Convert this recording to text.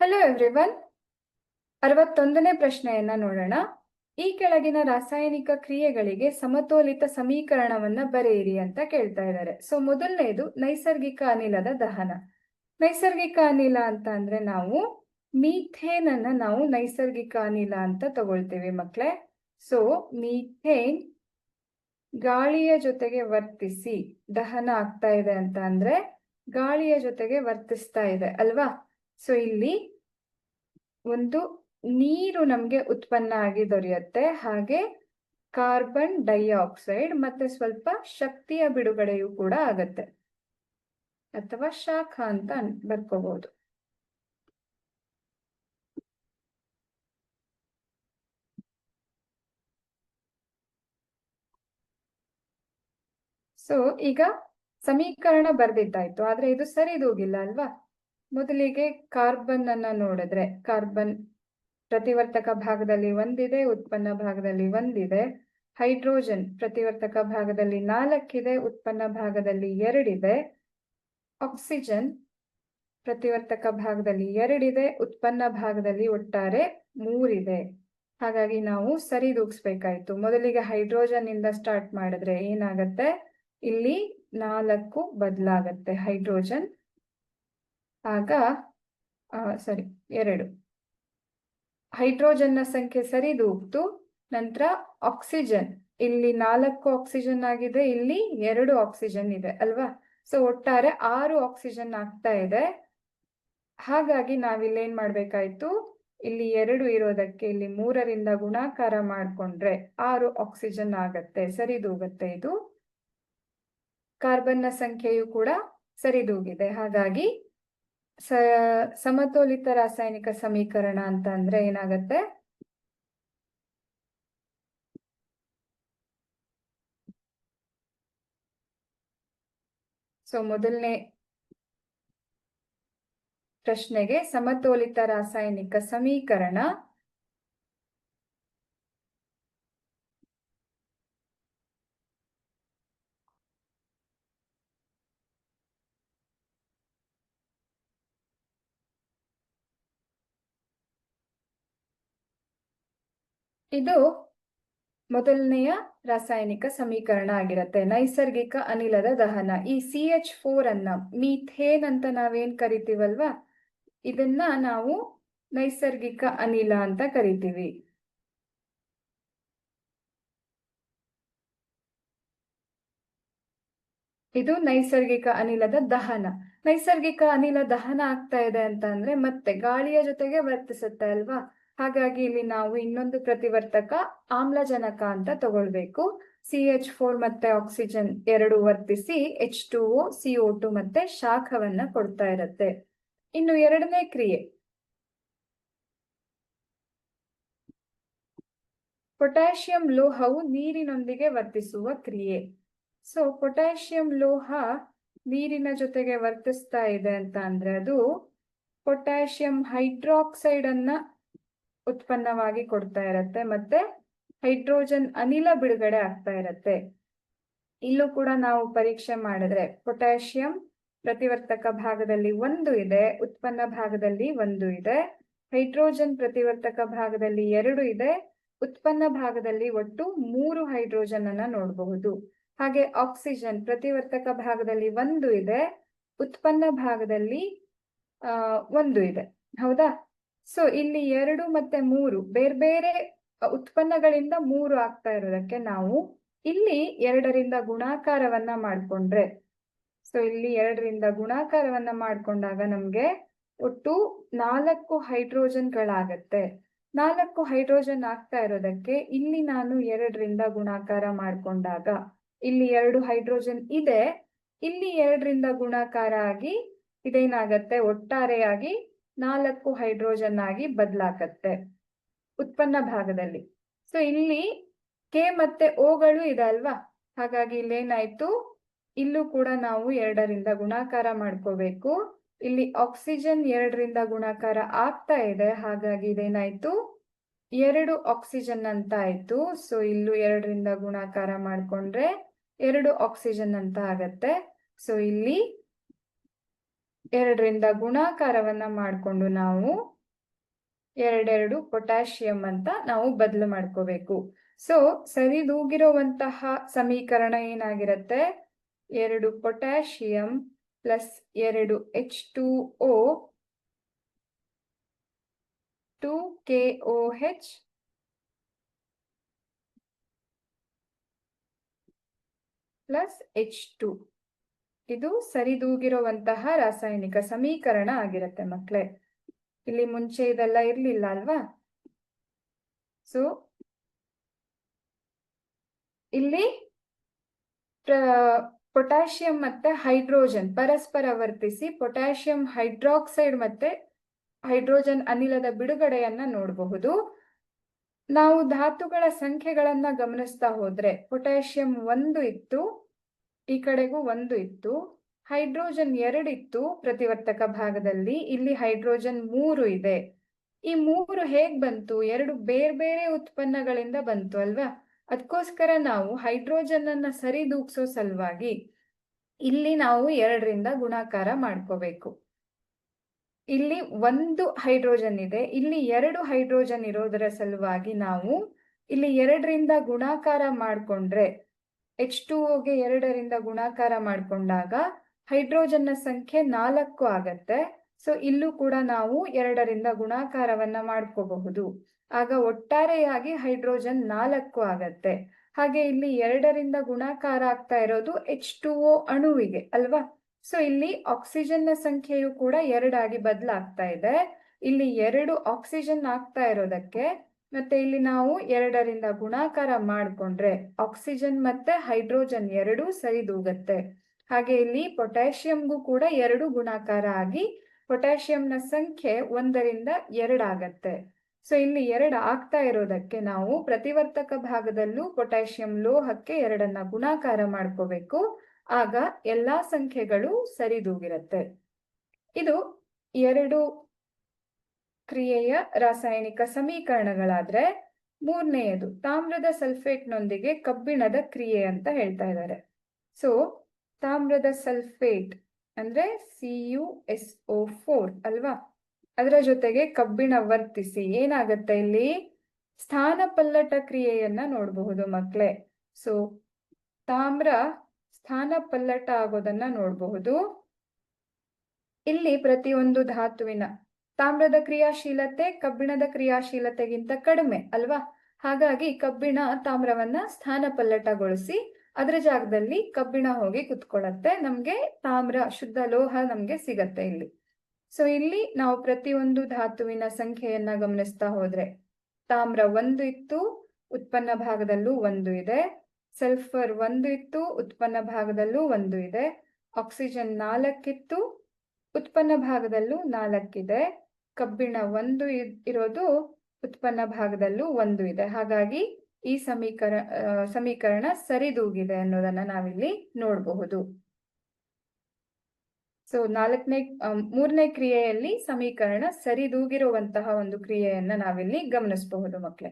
Hello everyone ಅರವತ್ತೊಂದನೇ ಪ್ರಶ್ನೆಯನ್ನ ನೋಡೋಣ. ಈ ಕೆಳಗಿನ ರಾಸಾಯನಿಕ ಕ್ರಿಯೆಗಳಿಗೆ ಸಮತೋಲಿತ ಸಮೀಕರಣವನ್ನ ಬರೆಯಿರಿ ಅಂತ ಕೇಳ್ತಾ ಇದ್ದಾರೆ. ಸೊ ಮೊದಲನೇದು ನೈಸರ್ಗಿಕ ಅನಿಲದ ದಹನ. ನೈಸರ್ಗಿಕ ಅನಿಲ ಅಂತ ಅಂದ್ರೆ ನಾವು ಮೀಥೇನ್ ಅನ್ನ ನಾವು ನೈಸರ್ಗಿಕ ಅನಿಲ ಅಂತ ತಗೊಳ್ತೀವಿ ಮಕ್ಕಳೇ ಸೊ ಮೀಥೇನ್ ಗಾಳಿಯ ಜೊತೆಗೆ ವರ್ತಿಸಿ ದಹನ ಆಗ್ತಾ ಇದೆ ಅಂತ ಅಂದ್ರೆ ಗಾಳಿಯ ಜೊತೆಗೆ ವರ್ತಿಸ್ತಾ ಇದೆ, ಅಲ್ವಾ? ಸೊ ಇಲ್ಲಿ ಒಂದು ನೀರು ನಮ್ಗೆ ಉತ್ಪನ್ನ ಆಗಿ ದೊರೆಯುತ್ತೆ. ಹಾಗೆ ಕಾರ್ಬನ್ ಡೈಆಕ್ಸೈಡ್ ಮತ್ತೆ ಸ್ವಲ್ಪ ಶಕ್ತಿಯ ಬಿಡುಗಡೆಯೂ ಕೂಡ ಆಗತ್ತೆ. ಅಥವಾ ಶಾಖ ಅಂತ ಬರ್ಕೋಬಹುದು ಸೊ ಈಗ ಸಮೀಕರಣ ಬರ್ದಿದ್ದಾಯ್ತು. ಆದ್ರೆ ಇದು ಸರಿದೂಗಿಲ್ಲ ಅಲ್ವಾ? ಮೊದಲಿಗೆ ಕಾರ್ಬನ್ ಅನ್ನ ನೋಡಿದ್ರೆ, ಕಾರ್ಬನ್ ಪ್ರತಿವರ್ತಕ ಭಾಗದಲ್ಲಿ ಒಂದಿದೆ, ಉತ್ಪನ್ನ ಭಾಗದಲ್ಲಿ ಒಂದಿದೆ, ಹೈಡ್ರೋಜನ್ ಪ್ರತಿವರ್ತಕ ಭಾಗದಲ್ಲಿ ನಾಲ್ಕಿದೆ, ಉತ್ಪನ್ನ ಭಾಗದಲ್ಲಿ ಎರಡಿದೆ, ಆಕ್ಸಿಜನ್ ಪ್ರತಿವರ್ತಕ ಭಾಗದಲ್ಲಿ ಎರಡಿದೆ, ಉತ್ಪನ್ನ ಭಾಗದಲ್ಲಿ ಒಟ್ಟಾರೆ ಮೂರಿದೆ. ಹಾಗಾಗಿ ನಾವು ಸರಿದೂಗಿಸ್ಬೇಕಾಯ್ತು ಮೊದಲಿಗೆ ಹೈಡ್ರೋಜನ್ ಇಂದ ಸ್ಟಾರ್ಟ್ ಮಾಡಿದ್ರೆ ಏನಾಗತ್ತೆ? ಇಲ್ಲಿ ನಾಲ್ಕು ಬದಲಾಗತ್ತೆ ಹೈಡ್ರೋಜನ್. ಆಗ ಸಾರಿ, ಎರಡು. ಹೈಡ್ರೋಜನ್ನ ಸಂಖ್ಯೆ ಸರಿದೂಗ್ತು ನಂತರ ಆಕ್ಸಿಜನ್. ಇಲ್ಲಿ ನಾಲ್ಕು ಆಕ್ಸಿಜನ್ ಆಗಿದೆ, ಇಲ್ಲಿ ಎರಡು ಆಕ್ಸಿಜನ್ ಇದೆ, ಅಲ್ವಾ? ಸೊ, ಒಟ್ಟಾರೆ ಆರು ಆಕ್ಸಿಜನ್ ಆಗ್ತಾ ಇದೆ. ಹಾಗಾಗಿ ನಾವಿಲ್ಲಿ ಏನ್ ಮಾಡ್ಬೇಕಾಯ್ತು? ಇಲ್ಲಿ ಎರಡು ಇರೋದಕ್ಕೆ ಇಲ್ಲಿ ಮೂರರಿಂದ ಗುಣಾಕಾರ ಮಾಡ್ಕೊಂಡ್ರೆ ಆರು ಆಕ್ಸಿಜನ್ ಆಗತ್ತೆ ಸರಿದೂಗತ್ತೆ ಇದು. ಕಾರ್ಬನ್ನ ಸಂಖ್ಯೆಯು ಕೂಡ ಸರಿದೂಗಿದೆ ಹಾಗಾಗಿ ಸಮತೋಲಿತ ರಾಸಾಯನಿಕ ಸಮೀಕರಣ ಅಂತ ಅಂದ್ರೆ ಏನಾಗತ್ತೆ? ಸೊ ಮೊದಲನೇ ಪ್ರಶ್ನೆಗೆ ಸಮತೋಲಿತ ರಾಸಾಯನಿಕ ಸಮೀಕರಣ. ಇದು ಮೊದಲನೆಯ ರಾಸಾಯನಿಕ ಸಮೀಕರಣ ಆಗಿರುತ್ತೆ. ನೈಸರ್ಗಿಕ ಅನಿಲದ ದಹನ. ಈ ಸಿ ಎಚ್ ಫೋರ್ ಅನ್ನ ಮೀಥೇನ್ ಅಂತ ನಾವೇನ್ ಕರಿತೀವಲ್ವಾ? ಇದನ್ನ ನಾವು ನೈಸರ್ಗಿಕ ಅನಿಲ ಅಂತ ಕರಿತೀವಿ. ಇದು ನೈಸರ್ಗಿಕ ಅನಿಲದ ದಹನ. ನೈಸರ್ಗಿಕ ಅನಿಲ ದಹನ ಆಗ್ತಾ ಇದೆ ಅಂತ ಅಂದ್ರೆ ಮತ್ತೆ ಗಾಳಿಯ ಜೊತೆಗೆ ವರ್ತಿಸುತ್ತೆ ಅಲ್ವಾ? ಹಾಗಾಗಿ ಇಲ್ಲಿ ನಾವು ಇನ್ನೊಂದು ಪ್ರತಿವರ್ತಕ ಆಮ್ಲಜನಕ ಅಂತ ತಗೊಳ್ಬೇಕು. ಸಿ ಎಚ್ ಫೋರ್ ಮತ್ತೆ ಆಕ್ಸಿಜನ್ ಎರಡು ವರ್ತಿಸಿ H two O, C O two ಮತ್ತೆ ಶಾಖವನ್ನ ಕೊಡ್ತಾ ಇರತ್ತೆ. ಇನ್ನು ಎರಡನೇ ಕ್ರಿಯೆ. ಪೊಟ್ಯಾಷಿಯಂ ಲೋಹವು ನೀರಿನೊಂದಿಗೆ ವರ್ತಿಸುವ ಕ್ರಿಯೆ. ಸೊ ಪೊಟ್ಯಾಷಿಯಂ ಲೋಹ ನೀರಿನ ಜೊತೆಗೆ ವರ್ತಿಸ್ತಾ ಇದೆ ಅಂತ ಅಂದ್ರೆ ಅದು ಪೊಟ್ಯಾಷಿಯಂ ಹೈಡ್ರಾಕ್ಸೈಡ್ ಅನ್ನ ಉತ್ಪನ್ನವಾಗಿ ಕೊಡ್ತಾ ಇರತ್ತೆ ಮತ್ತೆ ಹೈಡ್ರೋಜನ್ ಅನಿಲ ಬಿಡುಗಡೆ ಆಗ್ತಾ ಇರತ್ತೆ. ಇಲ್ಲೂ ಕೂಡ ನಾವು ಪರೀಕ್ಷೆ ಮಾಡಿದ್ರೆ ಪೊಟ್ಯಾಷಿಯಂ ಪ್ರತಿವರ್ತಕ ಭಾಗದಲ್ಲಿ ಒಂದು ಇದೆ, ಉತ್ಪನ್ನ ಭಾಗದಲ್ಲಿ ಒಂದು ಇದೆ, ಹೈಡ್ರೋಜನ್ ಪ್ರತಿವರ್ತಕ ಭಾಗದಲ್ಲಿ ಎರಡು ಇದೆ, ಉತ್ಪನ್ನ ಭಾಗದಲ್ಲಿ ಒಟ್ಟು ಮೂರು ಹೈಡ್ರೋಜನ್ ಅನ್ನ ನೋಡಬಹುದು. ಹಾಗೆ ಆಕ್ಸಿಜನ್ ಪ್ರತಿವರ್ತಕ ಭಾಗದಲ್ಲಿ ಒಂದು ಇದೆ, ಉತ್ಪನ್ನ ಭಾಗದಲ್ಲಿ ಒಂದು ಇದೆ. ಹೌದಾ? ಸೊ ಇಲ್ಲಿ ಎರಡು ಮತ್ತೆ ಮೂರು, ಬೇರೆ ಬೇರೆ ಉತ್ಪನ್ನಗಳಿಂದ ಮೂರು ಆಗ್ತಾ ಇರೋದಕ್ಕೆ ನಾವು ಇಲ್ಲಿ ಎರಡರಿಂದ ಗುಣಾಕಾರವನ್ನ ಮಾಡ್ಕೊಂಡ್ರೆ. ಸೊ ಇಲ್ಲಿ ಎರಡರಿಂದ ಗುಣಾಕಾರವನ್ನ ಮಾಡ್ಕೊಂಡಾಗ ನಮ್ಗೆ ಒಟ್ಟು ನಾಲ್ಕು ಹೈಡ್ರೋಜನ್ಗಳಾಗತ್ತೆ. ನಾಲ್ಕು ಹೈಡ್ರೋಜನ್ ಆಗ್ತಾ ಇರೋದಕ್ಕೆ ಇಲ್ಲಿ ನಾನು ಎರಡರಿಂದ ಗುಣಾಕಾರ ಮಾಡ್ಕೊಂಡಾಗ, ಇಲ್ಲಿ ಎರಡು ಹೈಡ್ರೋಜನ್ ಇದೆ, ಇಲ್ಲಿ ಎರಡರಿಂದ ಗುಣಾಕಾರ ಆಗಿ ಇದೇನಾಗತ್ತೆ, ಒಟ್ಟಾರೆಯಾಗಿ ನಾಲ್ಕು ಹೈಡ್ರೋಜನ್ ಆಗಿ ಬದಲಾಗತ್ತೆ ಉತ್ಪನ್ನ ಭಾಗದಲ್ಲಿ. ಸೊ ಇಲ್ಲಿ ಕೆ ಮತ್ತೆ ಓಗಳು ಇದೆ ಅಲ್ವಾ? ಹಾಗಾಗಿ ಇಲ್ಲೇನಾಯ್ತು ಇಲ್ಲೂ ಕೂಡ ನಾವು ಎರಡರಿಂದ ಗುಣಾಕಾರ ಮಾಡ್ಕೋಬೇಕು. ಇಲ್ಲಿ ಆಕ್ಸಿಜನ್ ಎರಡರಿಂದ ಗುಣಾಕಾರ ಆಗ್ತಾ ಇದೆ. ಹಾಗಾಗಿ ಇದೇನಾಯ್ತು? ಎರಡು ಆಕ್ಸಿಜನ್ ಅಂತ ಆಯ್ತು. ಸೊ ಇಲ್ಲೂ ಎರಡರಿಂದ ಗುಣಾಕಾರ ಮಾಡ್ಕೊಂಡ್ರೆ ಎರಡು ಆಕ್ಸಿಜನ್ ಅಂತ ಆಗತ್ತೆ. ಸೊ ಇಲ್ಲಿ ಎರಡರಿಂದ ಗುಣಾಕಾರವನ್ನ ಮಾಡಿಕೊಂಡು ನಾವು ಎರಡೆರಡು ಪೊಟ್ಯಾಷಿಯಂ ಅಂತ ನಾವು ಬದಲು ಮಾಡ್ಕೋಬೇಕು. ಸೊ ಸರಿದೂಗಿರುವಂತಹ ಸಮೀಕರಣ ಏನಾಗಿರುತ್ತೆ? ಎರಡು ಪೊಟ್ಯಾಷಿಯಂ ಪ್ಲಸ್ ಎರಡು H two O two K O H plus H two. ಇದು ಸರಿದೂಗಿರುವಂತಹ ರಾಸಾಯನಿಕ ಸಮೀಕರಣ ಆಗಿರುತ್ತೆ ಮಕ್ಕಳೇ ಇಲ್ಲಿ ಮುಂಚೆ ಇದೆಲ್ಲ ಇರ್ಲಿಲ್ಲ ಅಲ್ವಾ? ಸೊ ಇಲ್ಲಿ ಪೊಟ್ಯಾಷಿಯಂ ಮತ್ತೆ ಹೈಡ್ರೋಜನ್, ಪರಸ್ಪರ ವರ್ತಿಸಿ ಪೊಟ್ಯಾಷಿಯಂ ಹೈಡ್ರಾಕ್ಸೈಡ್ ಮತ್ತೆ ಹೈಡ್ರೋಜನ್ ಅನಿಲದ ಬಿಡುಗಡೆಯನ್ನ ನೋಡಬಹುದು. ನಾವು ಧಾತುಗಳ ಸಂಖ್ಯೆಗಳನ್ನ ಗಮನಿಸ್ತಾ ಹೋದ್ರೆ ಪೊಟ್ಯಾಷಿಯಂ ಒಂದು ಇತ್ತು ಈ ಕಡೆಗೂ ಒಂದು ಇತ್ತು. ಹೈಡ್ರೋಜನ್ ಎರಡಿತ್ತು ಪ್ರತಿವರ್ತಕ ಭಾಗದಲ್ಲಿ. ಇಲ್ಲಿ ಹೈಡ್ರೋಜನ್ ಮೂರು ಇದೆ. ಈ ಮೂರು ಹೇಗ್ ಬಂತು? ಎರಡು ಬೇರೆ ಬೇರೆ ಉತ್ಪನ್ನಗಳಿಂದ ಬಂತು ಅಲ್ವಾ? ಅದಕ್ಕೋಸ್ಕರ ನಾವು ಹೈಡ್ರೋಜನ್ ಅನ್ನ ಸರಿದೂಗ್ಸೋ ಸಲುವಾಗಿ ಇಲ್ಲಿ ನಾವು ಎರಡರಿಂದ ಗುಣಾಕಾರ ಮಾಡ್ಕೋಬೇಕು. ಇಲ್ಲಿ ಒಂದು ಹೈಡ್ರೋಜನ್ ಇದೆ. ಇಲ್ಲಿ ಎರಡು ಹೈಡ್ರೋಜನ್ ಇರೋದರ ಸಲುವಾಗಿ ನಾವು ಇಲ್ಲಿ ಎರಡರಿಂದ ಗುಣಾಕಾರ ಮಾಡಿಕೊಂಡ್ರೆ ಎಚ್ ಟು ಓಗೆ ಎರಡರಿಂದ ಗುಣಾಕಾರ ಮಾಡಿಕೊಂಡಾಗ ಹೈಡ್ರೋಜನ್ನ ಸಂಖ್ಯೆ ನಾಲ್ಕು ಆಗತ್ತೆ. ಸೊ ಇಲ್ಲೂ ಕೂಡ ನಾವು ಎರಡರಿಂದ ಗುಣಾಕಾರವನ್ನ ಮಾಡ್ಕೋಬಹುದು. ಆಗ ಒಟ್ಟಾರೆಯಾಗಿ ಹೈಡ್ರೋಜನ್ ನಾಲ್ಕು ಆಗತ್ತೆ. ಹಾಗೆ ಇಲ್ಲಿ ಎರಡರಿಂದ ಗುಣಾಕಾರ ಆಗ್ತಾ ಇರೋದು ಎಚ್ ಟು ಓ ಅಣುವಿಗೆ, ಅಲ್ವಾ? ಸೊ ಇಲ್ಲಿ ಆಕ್ಸಿಜನ್ನ ಸಂಖ್ಯೆಯು ಕೂಡ ಎರಡಾಗಿ ಬದಲಾಗ್ತಾ ಇದೆ. ಇಲ್ಲಿ ಎರಡು ಆಕ್ಸಿಜನ್ ಆಗ್ತಾ ಇರೋದಕ್ಕೆ ಮತ್ತೆ ಇಲ್ಲಿ ನಾವು ಎರಡರಿಂದ ಗುಣಾಕಾರ ಮಾಡಿಕೊಂಡ್ರೆ ಆಕ್ಸಿಜನ್ ಮತ್ತೆ ಹೈಡ್ರೋಜನ್ ಎರಡೂ ಸರಿದೂಗತ್ತೆ ಹಾಗೆ ಇಲ್ಲಿ ಪೊಟ್ಯಾಷಿಯಂಗೂ ಕೂಡ ಎರಡು ಗುಣಾಕಾರ ಆಗಿ ಪೊಟ್ಯಾಷಿಯಂನ ಸಂಖ್ಯೆ ಒಂದರಿಂದ ಎರಡಾಗತ್ತೆ ಸೊ ಇಲ್ಲಿ ಎರಡು ಆಗ್ತಾ ಇರೋದಕ್ಕೆ ನಾವು ಪ್ರತಿವರ್ತಕ ಭಾಗದಲ್ಲೂ ಪೊಟ್ಯಾಷಿಯಂ ಲೋಹಕ್ಕೆ ಎರಡನ್ನ ಗುಣಾಕಾರ ಮಾಡ್ಕೋಬೇಕು. ಆಗ ಎಲ್ಲಾ ಸಂಖ್ಯೆಗಳು ಸರಿದೂಗಿರುತ್ತೆ ಇದು ಎರಡು ಕ್ರಿಯೆಯ ರಾಸಾಯನಿಕ ಸಮೀಕರಣಗಳಾದ್ರೆ ಮೂರನೆಯದು, ತಾಮ್ರದ ಸಲ್ಫೇಟ್ನೊಂದಿಗೆ ಕಬ್ಬಿಣದ ಕ್ರಿಯೆ ಅಂತ ಹೇಳ್ತಾ ಇದ್ದಾರೆ ಸೊ ತಾಮ್ರದ ಸಲ್ಫೇಟ್ ಅಂದ್ರೆ C U S O four ಅಲ್ವಾ? ಅದರ ಜೊತೆಗೆ ಕಬ್ಬಿಣ ವರ್ತಿಸಿ ಏನಾಗತ್ತೆ ಇಲ್ಲಿ? ಸ್ಥಾನ ಪಲ್ಲಟ ಕ್ರಿಯೆಯನ್ನ ನೋಡಬಹುದು ಮಕ್ಕಳೇ ಸೊ ತಾಮ್ರ ಸ್ಥಾನ ಪಲ್ಲಟ ಆಗೋದನ್ನ ನೋಡಬಹುದು. ಇಲ್ಲಿ ಪ್ರತಿಯೊಂದು ಧಾತುವಿನ ತಾಮ್ರದ ಕ್ರಿಯಾಶೀಲತೆ ಕಬ್ಬಿಣದ ಕ್ರಿಯಾಶೀಲತೆಗಿಂತ ಕಡಿಮೆ, ಅಲ್ವಾ? ಹಾಗಾಗಿ ಕಬ್ಬಿಣ ತಾಮ್ರವನ್ನ ಸ್ಥಾನ ಪಲ್ಲಟಗೊಳಿಸಿ ಅದರ ಜಾಗದಲ್ಲಿ ಕಬ್ಬಿಣ ಹೋಗಿ ಕುತ್ಕೊಳ್ಳತ್ತೆ. ನಮ್ಗೆ ತಾಮ್ರ, ಶುದ್ಧ ಲೋಹ ನಮ್ಗೆ ಸಿಗತ್ತೆ ಇಲ್ಲಿ. ಸೊ ಇಲ್ಲಿ ನಾವು ಪ್ರತಿಯೊಂದು ಧಾತುವಿನ ಸಂಖ್ಯೆಯನ್ನ ಗಮನಿಸ್ತಾ ಹೋದ್ರೆ, ತಾಮ್ರ ಒಂದು ಇತ್ತು, ಉತ್ಪನ್ನ ಭಾಗದಲ್ಲೂ ಒಂದು ಇದೆ. ಸಲ್ಫರ್ ಒಂದು ಇತ್ತು, ಉತ್ಪನ್ನ ಭಾಗದಲ್ಲೂ ಒಂದು ಇದೆ. ಆಕ್ಸಿಜನ್ ನಾಲ್ಕಿತ್ತು, ಉತ್ಪನ್ನ ಭಾಗದಲ್ಲೂ ನಾಲ್ಕಿದೆ. ಕಬ್ಬಿಣ ಒಂದು ಇರೋದು ಉತ್ಪನ್ನ ಭಾಗದಲ್ಲೂ ಒಂದು ಇದೆ. ಹಾಗಾಗಿ ಈ ಸಮೀಕರ ಸಮೀಕರಣ ಸರಿದೂಗಿದೆ ಅನ್ನೋದನ್ನ ನಾವಿಲ್ಲಿ ನೋಡಬಹುದು. ಸೊ ನಾಲ್ಕನೇ ಮೂರನೇ ಕ್ರಿಯೆಯಲ್ಲಿ ಸಮೀಕರಣ ಸರಿದೂಗಿರುವಂತಹ ಒಂದು ಕ್ರಿಯೆಯನ್ನ ನಾವಿಲ್ಲಿ ಗಮನಿಸಬಹುದು ಮಕ್ಕಳೇ